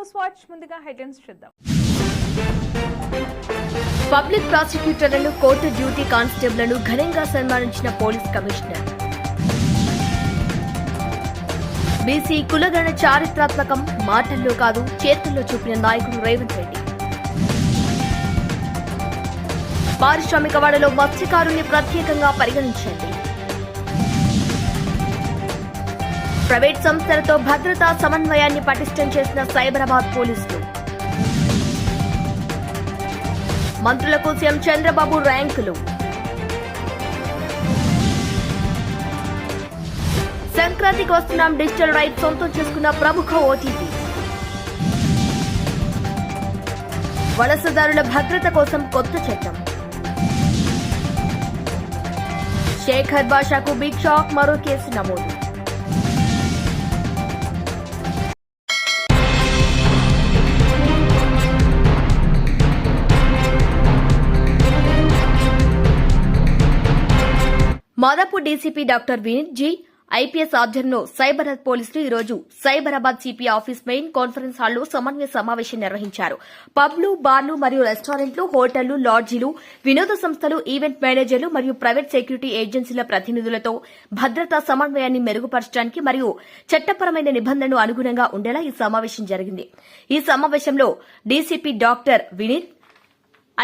News watch ముందుగా headlines చూద్దాం. Public ప్రాసిక్యూటర్లను కోర్టు డ్యూటీ కానిస్టేబుల్ను ఘనంగా సన్మానించిన పోలీస్ కమిషనర్. బీసీ కులగణ చారిత్రాత్మకం మాటల్లో కాదు చేతుల్లో చూపిన నాయకుడు రేవంత్ రెడ్డి. పారిశ్రామిక వాడలో మత్స్యకారుల్ని ప్రత్యేకంగా పరిగణించండి. ప్రైవేట్ సంస్థలతో భద్రతా సమన్వయాన్ని పటిష్టం చేసిన సైబరాబాద్ పోలీసులు. మంత్రులకు సీఎం చంద్రబాబు ర్యాంకులు. సంక్రాంతికి వస్తున్నాం డిజిటల్ రైట్ సొంతం చేసుకున్న ప్రముఖ ఓటీపీ. వలసదారుల భద్రత కోసం కొత్త చట్టం. శేఖర్ బాషాకు బిగ్ షాక్ మరో కేసు నమోదు. Madhapur DCP doctor Vineeth G IPS ఆధ్వర్యంలో సైబరాబాద్ పోలీసులు ఈరోజు Cyberabad CP office main conference హాల్లో సమన్వయ సమావేశం నిర్వహించారు. పబ్లు బార్లు మరియు రెస్టారెంట్లు హోటళ్ళు లాడ్జీలు వినోద సంస్థలు ఈవెంట్ మేనేజర్లు మరియు ప్రైవేట్ సెక్యూరిటీ ఏజెన్సీల ప్రతినిధులతో భద్రతా సమన్వయాన్ని మెరుగుపరచడానికి మరియు చట్టపరమైన నిబంధనలు అనుగుణంగా ఉండేలా ఈ సమావేశం జరిగింది. ఈ సమావేశంలో డీసీపీ డాక్టర్ వినీత్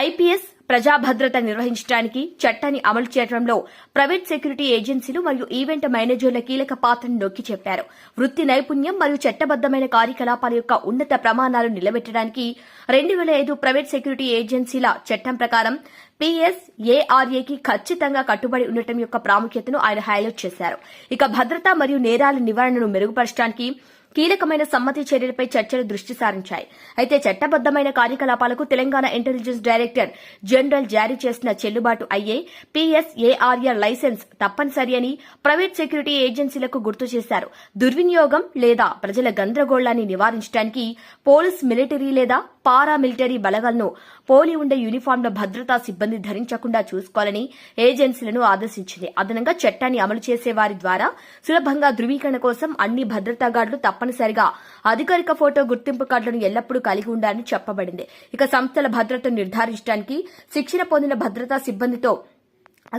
ఐపీఎస్ ప్రజా భద్రత నిర్వహించడానికి చట్టాన్ని అమలు చేయడంలో ప్రైవేట్ సెక్యూరిటీ ఏజెన్సీలు మరియు ఈవెంట్ మేనేజర్ల కీలక పాత్రను నొక్కి చెప్పారు. వృత్తి నైపుణ్యం మరియు చట్టబద్దమైన కార్యకలాపాల యొక్క ఉన్నత ప్రమాణాలు నిలబెట్టడానికి రెండు వేల ఐదు ప్రైవేట్ సెక్యూరిటీ ఏజెన్సీల చట్టం ప్రకారం పిఎస్ఏఆర్ఏకి ఖచ్చితంగా కట్టుబడి ఉండటం యొక్క ప్రాముఖ్యతను ఆయన హైలైట్ చేశారు. ఇక భద్రత మరియు నేరాల నివారణను మెరుగుపరచడానికి కీలకమైన సమ్మతి చర్యలపై చర్చలు దృష్టి సారించాయి. అయితే చట్టబద్దమైన కార్యకలాపాలకు తెలంగాణ ఇంటెలిజెన్స్ డైరెక్టర్ జనరల్ జారీ చేసిన చెల్లుబాటు అయ్యే పీఎస్ఏఆర్ఆర్ లైసెన్స్ తప్పనిసరి అని ప్రైవేట్ సెక్యూరిటీ ఏజెన్సీలకు గుర్తు చేశారు. దుర్వినియోగం లేదా ప్రజల గందరగోళాన్ని నివారించడానికి పోలీస్ మిలిటరీ లేదా పారా మిలిటరీ బలగాలను పోలి ఉండే యూనిఫామ్ల భద్రతా సిబ్బంది ధరించకుండా చూసుకోవాలని ఏజెన్సీలను ఆదేశించింది. అదనంగా చట్టాన్ని అమలు చేసే వారి ద్వారా సులభంగా ధృవీకరణ కోసం అన్ని భద్రతా గార్డులు తప్పనిసరిగా. అధికారిక ఫోటో గుర్తింపు కార్డులను ఎల్లప్పుడూ కలిగి ఉండాలని చెప్పబడింది. ఇక సంస్థల భద్రతను నిర్ధారించడానికి శిక్షణ పొందిన భద్రతా సిబ్బందితో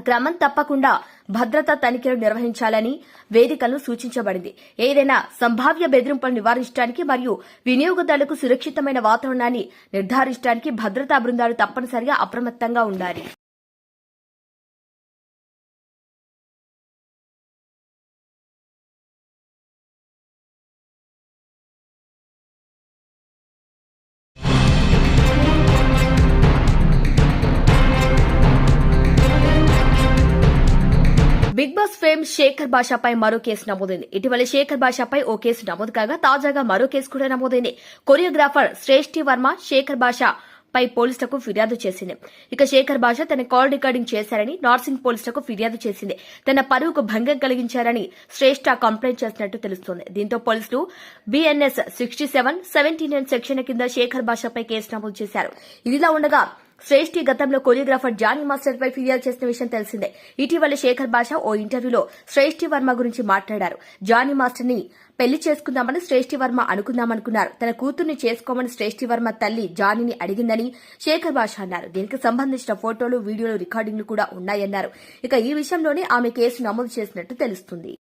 క్రమం తప్పకుండా భద్రతా తనిఖీలు నిర్వహించాలని వేదికలు సూచించబడింది. ఏదైనా సంభావ్య బెదిరింపులను నివారించడానికి మరియు వినియోగదారులకు సురక్షితమైన వాతావరణాన్ని నిర్ధారించడానికి భద్రతా బృందాలు తప్పనిసరిగా అప్రమత్తంగా ఉండాలి. ఫేమ్ శేఖర్ భాషపై మరో కేసు నమోదైంది. ఇటీవల శేఖర్ భాషపై ఓ కేసు నమోదు కాగా తాజాగా మరో కేసు కూడా నమోదైంది. కొరియోగ్రాఫర్ శ్రేష్ఠి వర్మ శేఖర్ భాష పై పోలీసులకు ఫిర్యాదు చేసింది. ఇక శేఖర్ భాష తన కాల్ రికార్డింగ్ చేశారని నార్సింగ్ పోలీసులకు ఫిర్యాదు చేసింది. తన పరువుకు భంగం కలిగించారని శ్రేష్ఠ కంప్లైంట్ చేసినట్టు తెలుస్తోంది. దీంతో పోలీసులు BNS sixty seven seventy nine section కింద శేఖర్ భాషపై కేసు నమోదు చేశారు. ఇదిలా ఉండగా శ్రేష్ఠి గతంలో కొరియోగ్రాఫర్ జానీ మాస్టర్ పై ఫిర్యాదు చేసిన విషయం తెలిసిందే. ఇటీవల శేఖర్ బాషా ఓ ఇంటర్వ్యూలో శ్రేష్ఠి వర్మ గురించి మాట్లాడారు. జానీ మాస్టర్ని పెళ్ళి చేసుకుందామని శ్రేష్ఠి వర్మ అనుకుందామనుకున్నారు. తన కూతుర్ని చేసుకోమని శ్రేష్ఠి వర్మ తల్లి జానీని అడిగిందని శేఖర్ భాష అన్నారు. దీనికి సంబంధించిన ఫోటోలు వీడియోలు రికార్డింగ్లు కూడా ఉన్నాయన్నారు. ఇక ఈ విషయంలోనే ఆమె కేసు నమోదు చేసినట్టు తెలుస్తుంది.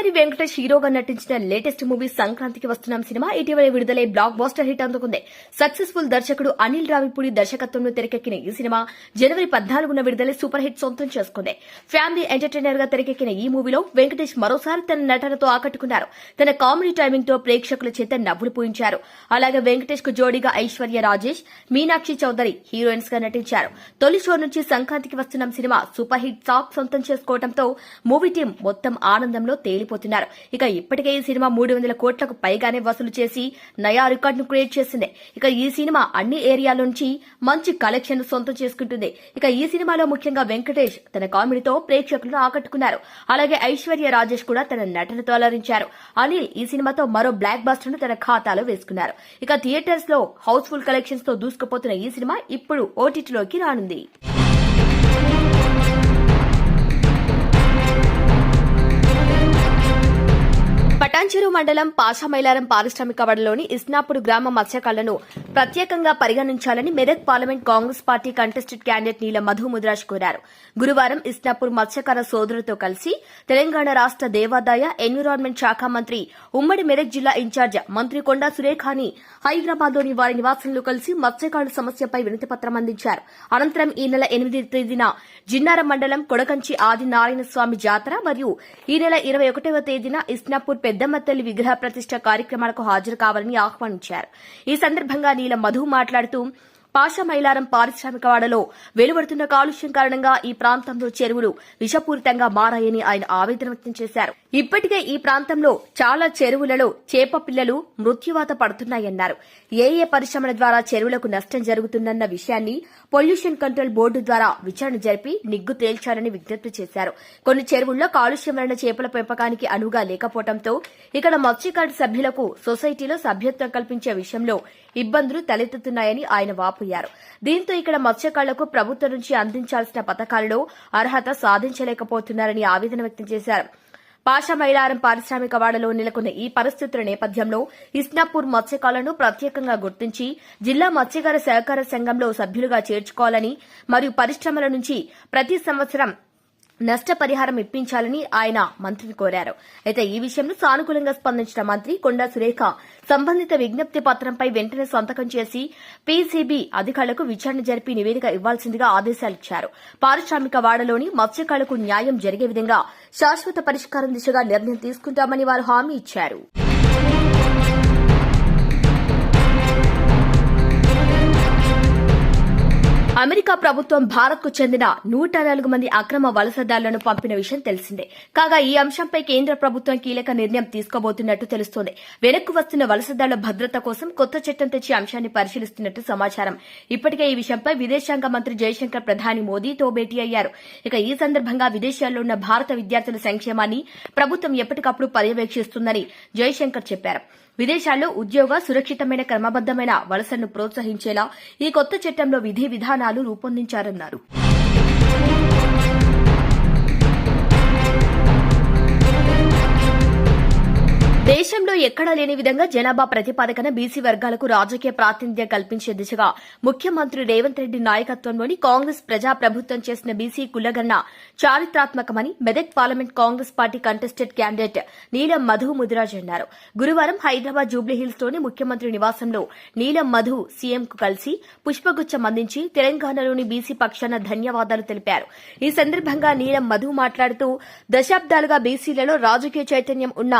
విక్టరీ వెంకటేష్ హీరోగా నటించిన లేటెస్ట్ మూవీ సంక్రాంతికి వస్తున్నాం సినిమా. ఇటీవల విడుదలై బ్లాక్ బాస్టర్ హిట్ అందుకుంది. సక్సెస్ఫుల్ దర్శకుడు అనిల్ రావిపూడి దర్శకత్వంలో తెరకెక్కిన ఈ సినిమా జనవరి పద్నాలుగున విడుదలై సూపర్ హిట్ సొంతం చేసుకుంది. ఫ్యామిలీ ఎంటర్టైనర్గా తెరకెక్కిన ఈ మూవీలో వెంకటేష్ మరోసారి తన నటనతో ఆకట్టుకున్నారు. తన కామెడీ టైమింగ్తో ప్రేక్షకుల చేత నవ్వులు పూయించారు. అలాగే వెంకటేష్కు జోడీగా ఐశ్వర్య రాజేష్ మీనాక్షి చౌదరి హీరోయిన్స్గా నటించారు. తొలి షో నుంచి సంక్రాంతికి వస్తున్నాం సినిమా సూపర్ హిట్ టాక్ సొంతం చేసుకోవడంతో మూవీ టీం మొత్తం ఆనందంలో తేలిపోతున్నారు ఇక ఇప్పటికే ఈ సినిమా మూడు వందల కోట్లకు పైగానే వసూలు చేసి నయా రికార్డును క్రియేట్ చేసింది. ఇక ఈ సినిమా అన్ని ఏరియాల నుంచి మంచి కలెక్షన్ సొంతం చేసుకుంటుంది. ఇక ఈ సినిమాలో ముఖ్యంగా వెంకటేష్ తన కామెడీతో ప్రేక్షకులను ఆకట్టుకున్నారు. అలాగే ఐశ్వర్య రాజేష్ కూడా తన నటనతో అలరించారు. అనిల్ ఈ సినిమాతో మరో బ్లాక్ బస్టర్ను తన ఖాతాలో వేసుకున్నారు. ఇక థియేటర్స్లో హౌస్ఫుల్ కలెక్షన్స్తో దూసుకుపోతున్న ఈ సినిమా ఇప్పుడు ఓటీటీలోకి రానుంది. మండలం పాషామైలారం పారిశ్రామిక వాడలోని ఇస్నాపుడు గ్రామ మత్స్యకారులను ప్రత్యేకంగా పరిగణించాలని Medak parliament Congress party contested candidate Neela Madhu Mudraj కోరారు. గురువారం ఇస్నాపూర్ మత్స్యకార సోదరులతో కలిసి తెలంగాణ రాష్ట దేవాదాయ ఎన్విరాన్మెంట్ శాఖ మంత్రి ఉమ్మడి మెదక్ జిల్లా ఇన్ఛార్జ్ మంత్రి కొండా సురేఖాని హైదరాబాద్లోని వారి నివాసంలో కలిసి మత్స్యకారుల సమస్యపై వినతిపత్రం అందించారు. అనంతరం ఈ నెల ఎనిమిది తేదీన జిన్నారం మండలం కొడకంచి ఆది నారాయణ స్వామి జాతర మరియు ఈ నెల ఇరవై ఒకటవ తేదీన ఇస్నాపూర్ పెద్దమ్మ తల్లి విగ్రహ ప్రతిష్ట కార్యక్రమాలకు హాజరు కావాలని ఆహ్వానించారు. ఈ సందర్భంగా నీల మధు మాట్లాడుతూ పాషమైలారం పారిశ్రామికవాడలో వెలువడుతున్న కాలుష్యం కారణంగా ఈ ప్రాంతంలో చెరువులు విషపూరితంగా మారాయని ఆయన ఆవేదన వ్యక్తం చేశారు. ఇప్పటికే ఈ ప్రాంతంలో చాలా చెరువులలో చేప పిల్లలు మృత్యువాత పడుతున్నాయన్నారు. ఏ ఏ పరిశ్రమల ద్వారా చెరువులకు నష్టం జరుగుతుందన్న విషయాన్ని పొల్యూషన్ కంట్రోల్ బోర్డు ద్వారా విచారణ జరిపి నిగ్గు తేల్చాలని విజ్ఞప్తి చేశారు. కొన్ని చెరువుల్లో కాలుష్యం వలన చేపల పెంపకానికి అనువుగా లేకపోవడంతో ఇక్కడ మత్స్యకారు సభ్యులకు సొసైటీలో సభ్యత్వం కల్పించే విషయంలో ఇబ్బందులు తలెత్తుతున్నాయని ఆయన వాపోయారు. దీంతో ఇక్కడ మత్స్యకారులకు ప్రభుత్వం నుంచి అందించాల్సిన పథకాలలో అర్హత సాధించలేకపోతున్నారని ఆవేదన వ్యక్తం చేశారు. పాషమైలారం పారిశ్రామిక వాడలో నెలకొన్న ఈ పరిస్థితుల నేపథ్యంలో ఇస్నాపూర్ మత్స్యకారులను ప్రత్యేకంగా గుర్తించి జిల్లా మత్స్యకార సహకార సంఘంలో సభ్యులుగా చేర్చుకోవాలని మరియు పరిశ్రమల నుంచి ప్రతి సంవత్సరం నష్టపరిహారం ఇప్పించాలని ఆయన మంత్రిని కోరారు. అయితే ఈ విషయంలో సానుకూలంగా స్పందించిన మంత్రి కొండా సురేఖ సంబంధిత విజ్ఞప్తి పత్రంపై వెంటనే సంతకం చేసి పీసీబీ అధికారులకు విచారణ జరిపి నివేదిక ఇవ్వాల్సిందిగా ఆదేశాలు ఇచ్చారు. పారిశ్రామిక వాడలోని మత్స్యకారులకు న్యాయం జరిగే విధంగా శాశ్వత పరిష్కారం దిశగా నిర్ణయం తీసుకుంటామని వారు హామీ ఇచ్చారు. అమెరికా ప్రభుత్వం భారత్కు చెందిన నూట నాలుగు మంది అక్రమ వలసదారులను పంపిన విషయం తెలిసిందే. కాగా ఈ అంశంపై కేంద్ర ప్రభుత్వం కీలక నిర్ణయం తీసుకోబోతున్నట్టు తెలుస్తోంది. వెనక్కు వస్తున్న వలసదారుల భద్రత కోసం కొత్త చట్టం తెచ్చే అంశాన్ని పరిశీలిస్తున్నట్టు సమాచారం. ఇప్పటికే ఈ విషయంపై విదేశాంగ మంత్రి జయశంకర్ ప్రధాని మోదీతో భేటీ అయ్యారు. ఇక ఈ సందర్భంగా విదేశాల్లో ఉన్న భారత విద్యార్థుల సంక్షేమాన్ని ప్రభుత్వం ఎప్పటికప్పుడు పర్యవేక్షిస్తుందని జయశంకర్ చెప్పారు. విదేశాల్లో ఉద్యోగ సురక్షితమైన క్రమబద్దమైన వలసను ప్రోత్సహించేలా ఈ కొత్త చట్టంలో విధి విధానాలు రూపొందించారన్నారు. దేశంలో ఎక్కడా లేని విధంగా జనాభా ప్రతిపాదకన బీసీ వర్గాలకు రాజకీయ ప్రాతినిధ్యం కల్పించే దిశగా ముఖ్యమంత్రి రేవంత్ రెడ్డి నాయకత్వంలోని కాంగ్రెస్ ప్రజా ప్రభుత్వం చేసిన బీసీ కులగన్న చారిత్రాత్మకమని Medak parliament Congress party contested candidate Neelam Madhu Mudiraj అన్నారు. గురువారం హైదరాబాద్ జూబ్లీహిల్స్లోని ముఖ్యమంత్రి నివాసంలో నీలం మధు సీఎంకు కలిసి పుష్పగుచ్చం అందించి తెలంగాణలోని బీసీ పక్షాన ధన్యవాదాలు తెలిపారు. ఈ సందర్భంగా నీలం మధు మాట్లాడుతూ దశాబ్దాలుగా బీసీలలో రాజకీయ చైతన్యం ఉన్న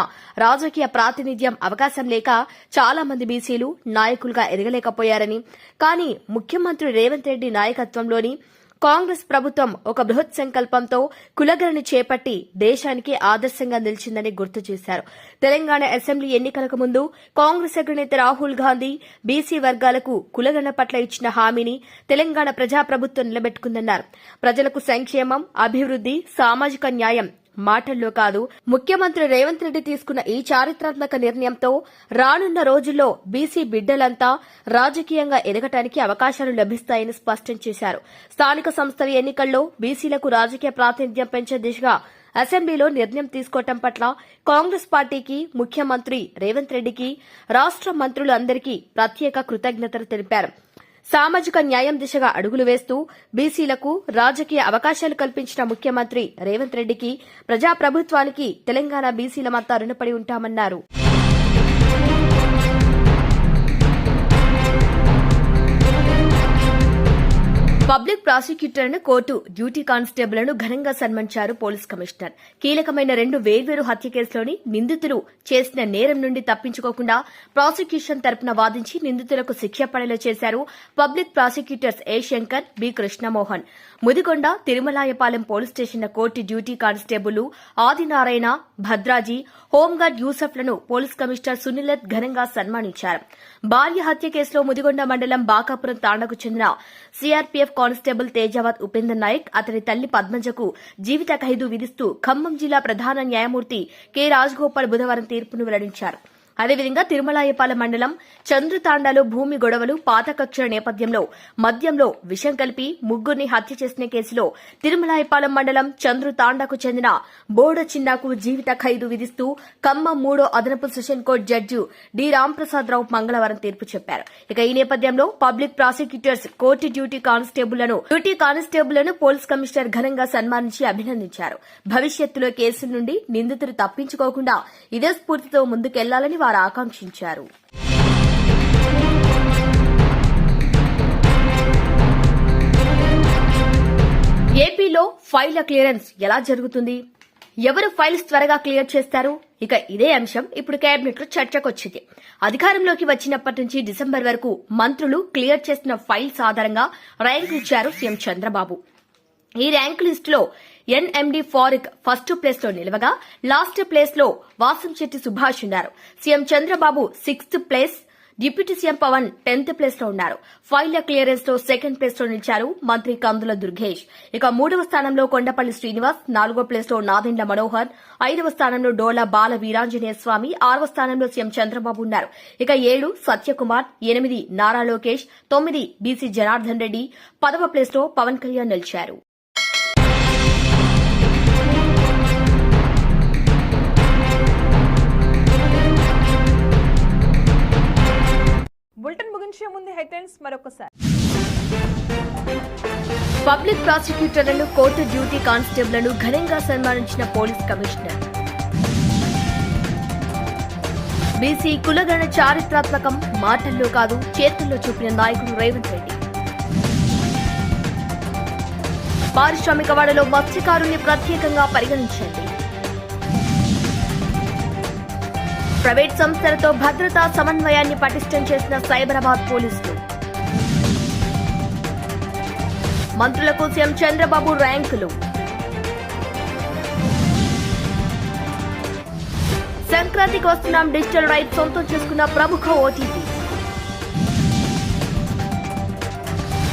రాజకీయ ప్రాతినిధ్యం అవకాశం లేక చాలా మంది బీసీలు నాయకులుగా ఎదగలేకపోయారని కానీ ముఖ్యమంత్రి రేవంత్ రెడ్డి నాయకత్వంలోని కాంగ్రెస్ ప్రభుత్వం ఒక బృహత్ సంకల్పంతో కులగరని చేపట్టి దేశానికి ఆదర్శంగా నిలిచిందని గుర్తు చేశారు. తెలంగాణ అసెంబ్లీ ఎన్నికలకు ముందు కాంగ్రెస్ అగ్రనేత రాహుల్ గాంధీ బీసీ వర్గాలకు కులగరణ పట్ల ఇచ్చిన హామీని తెలంగాణ ప్రజాప్రభుత్వం నిలబెట్టుకుందన్నారు. ప్రజలకు సంక్షేమం అభివృద్ది సామాజిక న్యాయం మాటల్లో కాదు ముఖ్యమంత్రి రేవంత్ రెడ్డి తీసుకున్న ఈ చారిత్రాత్మక నిర్ణయంతో రానున్న రోజుల్లో బీసీ బిడ్డలంతా రాజకీయంగా ఎదగటానికి అవకాశాలు లభిస్తాయని స్పష్టం చేశారు. స్థానిక సంస్థల ఎన్నికల్లో బీసీలకు రాజకీయ ప్రాతినిధ్యం పెంచే దిశగా అసెంబ్లీలో నిర్ణయం తీసుకోవటం పట్ల కాంగ్రెస్ పార్టీకి ముఖ్యమంత్రి రేవంత్ రెడ్డికి రాష్ట మంత్రులందరికీ ప్రత్యేక కృతజ్ఞతలు తెలిపారు. సామాజిక న్యాయం దిశగా అడుగులు వేస్తూ బీసీలకు రాజకీయ అవకాశాలు కల్పించిన ముఖ్యమంత్రి రేవంత్ రెడ్డికి ప్రజాప్రభుత్వానికి తెలంగాణ బీసీలమంతా రుణపడి ఉంటామన్నారు. పబ్లిక్ ప్రాసిక్యూటర్ను కోర్టు డ్యూటీ కానిస్టేబుల్ను ఘనంగా సన్మానించారు పోలీస్ కమిషనర్. కీలకమైన రెండు వేర్వేరు హత్య కేసులోని నిందితులు చేసిన నేరం నుండి తప్పించుకోకుండా ప్రాసిక్యూషన్ తరపున వాదించి నిందితులకు శిక్ష పడేలా చేశారు public prosecutors A Shankar B Krishnamohan. Mudigonda Tirumalayapalem police స్టేషన్ల court duty constable Adinarayana Bhadraji home guard యూసఫ్లను police commissioner సునీలత్ ఘనంగా సన్మానించారు. భార్య హత్య కేసులో ముదిగొండ మండలం బాకాపురం తాండకు చెందిన సీఆర్పీఎఫ్ కానిస్టేబుల్ తేజావత్ ఉపేంద్ర నాయక్ అతని తల్లి పద్మజకు జీవిత ఖైదు విధిస్తూ ఖమ్మం జిల్లా ప్రధాన న్యాయమూర్తి కె రాజగోపాల్ బుధవారం తీర్పును వెల్లడించారు. అదేవిధంగా తిరుమలాయపాలెం మండలం చంద్రుతాండాలో భూమి గొడవలు పాత కక్షల నేపథ్యంలో మద్యంలో విషం కలిపి ముగ్గురిని హత్య చేసిన కేసులో తిరుమలాయపాలెం మండలం చంద్రుతాండాకు చెందిన బోడ చిన్నాకు జీవిత ఖైదు విధిస్తూ ఖమ్మం మూడో అదనపు session court judge D. Ramprasadarao మంగళవారం తీర్పు చెప్పారు. ఇక ఈ నేపథ్యంలో పబ్లిక్ ప్రాసిక్యూటర్స్ కోర్టు డ్యూటీ కానిస్టేబుల్లను డ్యూటీ కానిస్టేబుల్లను పోలీస్ కమిషనర్ ఘనంగా సన్మానించి అభినందించారు. భవిష్యత్తులో కేసు నుండి నిందితులు తప్పించుకోకుండా ఇదే స్ఫూర్తితో ముందుకెళ్ళాలని వారు ఆకాంక్షించారు. ఏపీలో ఫైళ్ళ క్లియరెన్స్ ఎలా జరుగుతుంది? ఎవరు ఫైల్స్ త్వరగా క్లియర్ చేస్తారు? ఇక ఇదే అంశం ఇప్పుడు కేబినెట్లో చర్చకొచ్చింది. అధికారంలోకి వచ్చినప్పటి నుంచి డిసెంబర్ వరకు మంత్రులు క్లియర్ చేసిన ఫైల్స్ ఆధారంగా ర్యాంకులు ఇచ్చారు సీఎం చంద్రబాబు. ఈ ర్యాంక్ లిస్టులో ఎన్ఎండి ఫారిక్ ఫస్ట్ ప్లేస్లో నిలవగా లాస్ట్ ప్లేస్లో వాసంశెట్టి సుభాష్ ఉన్నారు. CM Chandrababu sixth place deputy CM Pawan tenth ప్లేస్లో ఉన్నారు. ఫైళ్ళ క్లియరెన్స్లో సెకండ్ ప్లేస్లో నిలిచారు మంత్రి కందుల దుర్గేష్. ఇక మూడవ స్థానంలో కొండపల్లి శ్రీనివాస్ నాలుగో ప్లేస్లో నాదెండ్ల మనోహర్ ఐదవ స్థానంలో డోలా బాల వీరాంజనేయ స్వామి ఆరవ స్థానంలో సీఎం చంద్రబాబు ఉన్నారు. ఇక ఏడు సత్యకుమార్ ఎనిమిది నారా లోకేష్ తొమ్మిది బీసీ జనార్దన్ రెడ్డి పదవ ప్లేస్లో పవన్ కళ్యాణ్ నిలిచారు. ముగించే ముందు హెడ్లైన్స్ మరొకసారి. పబ్లిక్ ప్రాసిక్యూటర్లను కోర్టు డ్యూటీ కానిస్టేబుల్లను ఘనంగా సన్మానించిన పోలీస్ కమిషనర్. బీసీ కులగణ చారిత్రాత్మకం మాటల్లో కాదు చేతుల్లో చూపిన నాయకుడు రేవంత్ రెడ్డి. పారిశ్రామిక వాడలో మత్స్యకారుల్ని ప్రత్యేకంగా పరిగణించండి. ప్రైవేట్ సంస్థలతో భద్రతా సమన్వయాన్ని పటిష్టం చేసిన సైబరాబాద్ పోలీసులు. మంత్రులకు సీఎం చంద్రబాబు ర్యాంకులు. సంక్రాంతికి వస్తున్నాం డిజిటల్ రైట్ సొంతం చేసుకున్న ప్రముఖ ఓటీపీ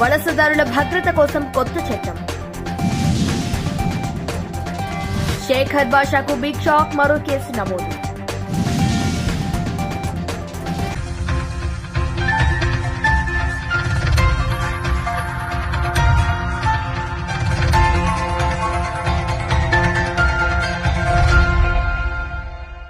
వలసదారుల భద్రత కోసం కొత్త చట్టం. శేఖర్ బాషాకు బిగ్ షాక్ మరో కేసు నమోదు.